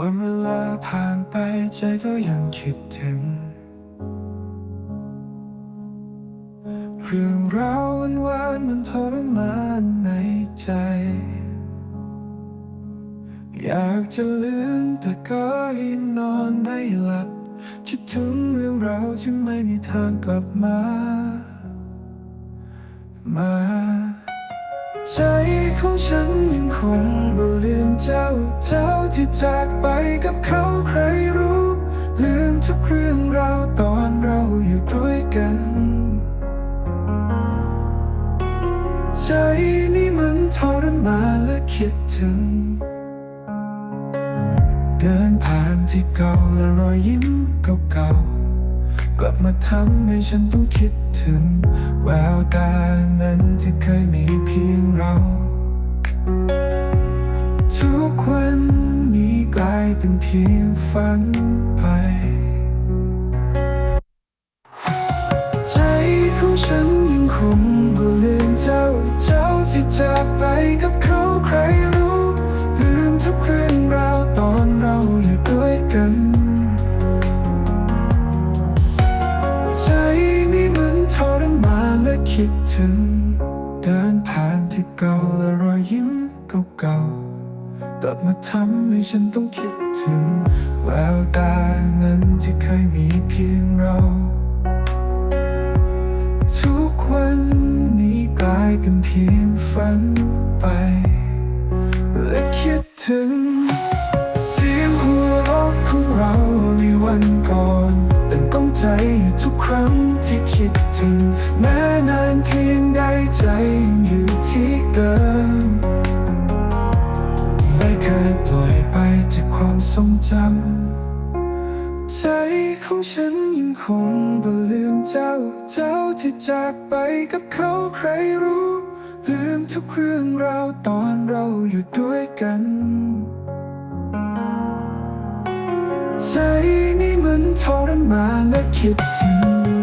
วันเวลาผ่านไปใจก็ยังคิดถึง เรื่องราววันวานมันทรมานในใจ อยากจะลืมแต่ก็ยังนอนไม่หลับ คิดถึงเรื่องราวที่ไม่มีทางกลับมา มาใจ ของฉันยังคงบ่ลืมเจ้า เจ้าที่จากไปกับเขาใครรู้ ลืมทุกเรื่องราวตอนเราอยู่ด้วยกัน ใจนี่มันทรมานและคิดถึง เดินผ่านที่เก่าและรอยยิ้มเก่าๆกลับมาทำให้ฉันต้องคิดถึง แววตานั้นที่เคยมีเพียงเรา เป็นเพียงฝันไป ใจของฉันยังคงบ่ลืมเจ้า เจ้าที่จากไปกับเขาใครรู้ลืมทุกเรื่องราวตอนเราอยู่ด้วยกันใจนี่มันทรมานและคิดถึง เดินผ่านที่เก่าและรอยยิ้มเก่าๆ ลับมาทำให้ฉันต้องคิดถึง แววตานั้นที่เคยมีเพียงเรา ทุกวันนี้กลายเป็นเพียงฝันไป และคิดถึง เสียงหัวเราะของเราในวันก่อน เป็นกองใจทุกครั้งที่คิดถึง แม้นานเพียงใดใจยังอยู่ที่เดิม ความทรงจำ ใจของฉันยังคงบ่ลืมเจ้า เจ้าที่จากไปกับเขาใครรู้ ลืมทุกเรื่องราวตอนเราอยู่ด้วยกัน ใจนี่มันทรมานและคิดถึง